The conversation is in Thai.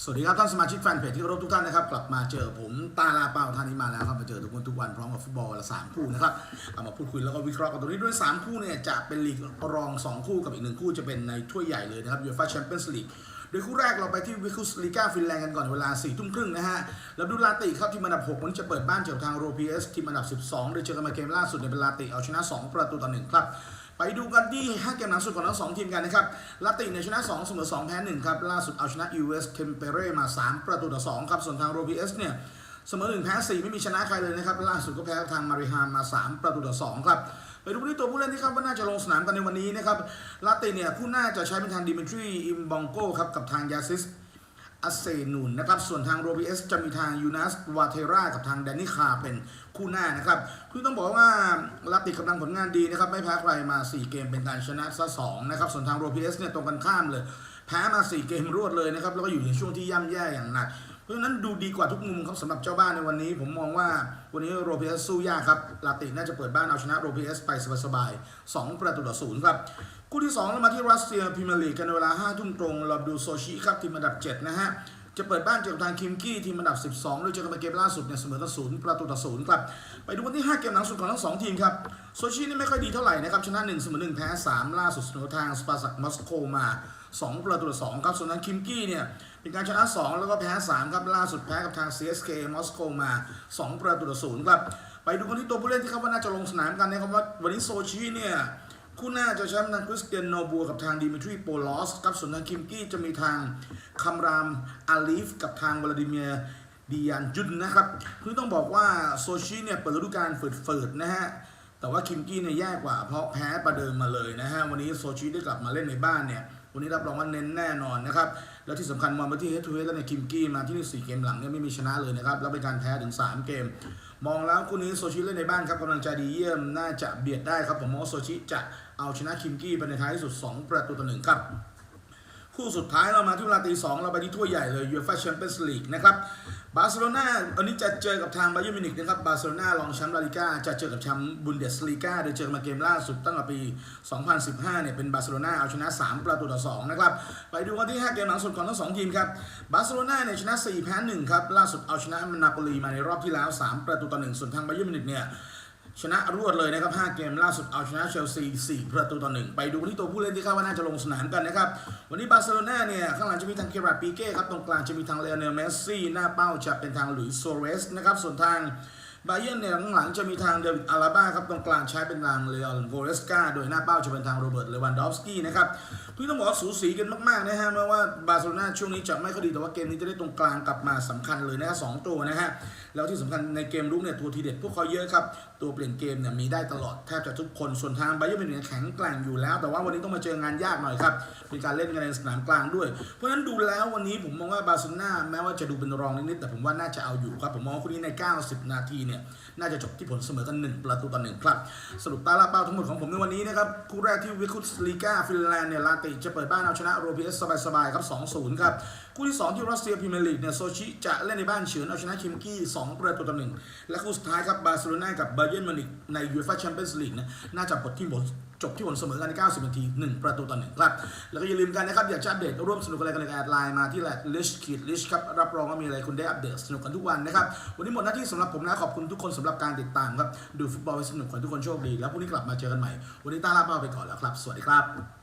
สวัสดีครับท่านสมาชิกแฟนเพจที่เคารพทุกท่านนะครับกลับมาเจอผมตาลาเปาท่านนี้มาแล้วครับมาเจอทุกคนทุกวันพร้อมกับฟุตบอลละสามคู่นะครับเอามาพูดคุยแล้วก็วิเคราะห์กันตรงนี้ด้วยสามคู่เนี่ยจะเป็นลีกรองสองคู่กับอีกหนึ่งคู่จะเป็นในถ้วยใหญ่เลยนะครับยูฟ่าแชมเปี้ยนส์ลีก โดยคู่แรกเราไปที่วิคุสลิกาฟินแลนด์กันก่อนเวลา4ี่ทุ่มครึ่งนะฮะแล้วดูลาติครับทีมอันดับ 6 วันนี้จะเปิดบ้านเจอกับทางโรพีเอสทีมอันดับ 12 โดยเจอกันมาเกมล่าสุดในเป็นลาติเอาชนะ 2 ประตูต่อหนึ่งครับไปดูกันที่ 5 เกมหลังสุดของทั้งสองทีมกันนะครับ ลาติเนี่ยชนะ 2 เสมอ 2 แพ้ 1 ครับ ล่าสุดเอาชนะ US เอสเทมเปเรมา 3 ประตูต่อ 2 ครับ ส่วนทางโรบีเอสเนี่ย เสมอ1แพ้4ไม่มีชนะใครเลยนะครับ ล่าสุดก็แพ้ทางมาริฮามมา 3 ประตูต่อ2ครับไปดูที่ตัวผู้เล่นที่คาดว่าน่าจะลงสนามกันในวันนี้นะครับลาติเนี่ยผู้น่าจะใช้เป็นทางดิมิทรีอิมบองโกครับกับทางยาซิสอาเซนุนนะครับ ส่วนทางโรบีเอสจะมีทางยูนัสวาเทรากับทางแดนนิคาเป็นคู่หน้านะครับคือต้องบอกว่าลาติกำลังผลงานดีนะครับ ไม่แพ้ใครมา 4 เกมเป็นการชนะซะ2นะครับ ส่วนทางโรบีเอสเนี่ยตรงกันข้ามเลย แพ้มา 4 เกมรวดเลยนะครับ แล้วก็อยู่ในช่วงที่ย่ำแย่อย่างหนัก ราะฉะนั้นดูดีกว่าทุกมุมครับสำหรับเจ้าบ้านในวันนี้ ผมมองว่าวันนี้โรบีเอสสู้ยากครับลาติน่าจะเปิดบ้านเอาชนะโรบีเอสไปสบายๆ2ประตูต่อศูนย์ครับคู่ที่2เรามาที่รัสเซียพรีเมียร์ลีกกันในเวลา5ทุ่มตรงเราดูโซชิครับทีมอันดับ 7 นะฮะจะเปิดบ้านเจอกับทางคิมกี้ทีมอันดับ 12โดยเจอกันเกมล่าสุดเนี่ยเสมอกันศูนย์ประตูต่อศูนย์ครับ ไปดูกันที่ 5 เกมหลังสุดของทั้ง 2 ทีมครับ โซชินี่ไม่ค่อยดีเท่าไหร่นะครับ ชนะ 1 เสมอ 1 แพ้ 3 ล่าสุดเสมอทางสปาซักมอสโกมา 2 ประตูต่อ2ครับส่วนทางคิมกี้เนี่ยเป็นการชนะ 2 แล้วก็แพ้ 3 ครับล่าสุดแพ้กับทาง CSK มอสโกมา 2 ประตูต่อศูนย์ครับไปดูกันที่ตัวผู้เล่นที่คาว่าน่าจะลงสนามกันนะครับว่าวันนี้โซชิเนี่ยคู่หน้าจะใช้ทางคริสเตียนโนบัวกับทางดิมิทรีโปลอสครับส่วนทางคิมกี้จะมีทางคัมรามอาลีฟกับทางวลาดิเมียดิยานจุนนะครับคือต้องบอกว่าโซชิเนี่ยเปิดฤดูกาลฝืดๆนะฮะแต่ว่าคิมกี้เนี่ยแย่กว่าเพราะแพ้ประเดิมมาเลยนะฮะวันนี้โซชิได้กลับมาเล่นในบ้านเนี่ย วันนี้รับรองว่าเน้นแน่นอนนะครับ แล้วที่สำคัญมองไปที่เฮดทูเฮดแล้วในคิมกี้มาที่นี่สี่เกมหลังเนี่ยไม่มีชนะเลยนะครับ แล้วเป็นการแพ้ถึง 3 เกม มองแล้วคู่นี้โซชิเล่นในบ้านครับกำลังใจดีเยี่ยม น่าจะเบียดได้ครับผมมองว่าโซชิจะเอาชนะคิมกี้ไปในท้ายที่สุด 2 ประตูต่อหนึ่งครับ คู่สุดท้ายเรามาที่เวลาตีสองเราไปที่ถ้วยใหญ่เลยยูฟ่าแชมเปี้ยนส์ลีกนะครับบาร์เซโลนาวันนี้จะเจอกับทางบาเยิร์มิวนิกนะครับบาร์เซโลนารองแชมป์ลาลิก้าจะเจอกับแชมป์บุนเดสลีกาโดยเจอมาเกมล่าสุดตั้งแต่ปี 2015 เนี่ยเป็นบาร์เซโลนาเอาชนะ 3 ประตูต่อ 2 นะครับ ไปดูกันที่ 5 เกมหลังสุดของทั้ง 2 ทีมครับบาร์เซโลนาเนี่ยชนะ 4 แพ้ 1 ครับ ล่าสุดเอาชนะนาโปลีมาในรอบที่แล้ว 3 ประตูต่อ 1 ส่วนทางบาเยิร์มิวนิกเนี่ย ชนะรวดเลยนะครับ 5 เกมล่าสุดเอาชนะเชลซี 4 ประตูต่อ 1 ไปดูที่ตัวผู้เล่นที่คาดว่าน่าจะลงสนามกันนะครับ วันนี้บาร์เซโลนาเนี่ยข้างหลังจะมีทางเกราปีเก้ครับ ตรงกลางจะมีทางเลอเนลเมสซี่ หน้าเป้าจะเป็นทางหลุยส์โซเรสนะครับ ส่วนทางบาเยิร์นเนี่ยข้างหลังจะมีทางเดวิดอาราบ้าครับ ตรงกลางใช้เป็นทางเลออนโวเรสกาโดยหน้าเป้าจะเป็นทางโรเบิร์ตเลวันดอฟสกี้นะครับพี่ต้องบอกว่าสูสีกันมากๆนะฮะแม้ว่าบาร์เซโลนาช่วงนี้จะไม่ค่อยดีแต่ว่าเกมนี้จะได้ตรงกลางกลับมาสำคัญเลยนะฮะสองตัวนะฮะแล้วที่สำคัญในเกมรุกเนี่ยตัวทีเด็ดพวกเขาเยอะครับ ตัวเปลี่ยนเกมเนี่ยมีได้ตลอดแทบจะทุกคนส่วนทางไบเยอร์มิวนิกเนี่ยแข็งแกร่งอยู่แล้ว แต่ว่าวันนี้ต้องมาเจองานยากหน่อยครับเป็นการเล่นกันในสนามกลางด้วย เพราะฉะนั้นดูแล้ววันนี้ผมมองว่าบาร์เซโลนาแม้ว่าจะดูเป็นรองนิดๆแต่ผมว่าน่าจะเอาอยู่ครับผมมองคู่นี้ใน 90 นาทีเนี่ยน่าจะจบที่ผลเสมอกัน 1 ประตูต่อหนึ่งครับสรุปตาลาเป้าทั้งหมดของผมในวันนี้นะครับคู่แรกที่วิคุสลีกาฟินแลนด์เนี่ยลาติจะเปิดบ้านเอาชนะโรพีเอสสบายๆครับ 2-0 ครับ คู่ที่สองที่รัสเซียพรีเมียร์ลีกเนี่ยโซชิจะเล่นในบ้านเฉือนเอาชนะคิมกี้ 2 ประตูต่อหนึ่งและคู่สุดท้ายครับบาร์เซโลนากับบาเยิร์นมิวนิกในยูฟ่าแชมเปี้ยนส์ลีกนะน่าจะผลที่ผลจบที่ผลเสมอกันใน 90 นาที 1 ประตูต่อหนึ่งครับ แล้วก็อย่าลืมกันนะครับ อยากจะอัปเดตร่วมสนุกอะไรกันในแอดไลน์มาที่และลิชคิดลิชครับ รับรองว่ามีอะไรคุณได้อัปเดตสนุกกันทุกวันนะครับ วันนี้หมดหน้าที่สำหรับผมนะขอบคุณทุกคนสำหรับการติดตามครับ ดูฟุตบอลให้สนุกขอให้ทุกคนโชคดี แล้วพรุ่งนี้กลับมาเจอกันใหม่ วันนี้ตาลาเป้าไปก่อนแล้วครับ สวัสดีครับ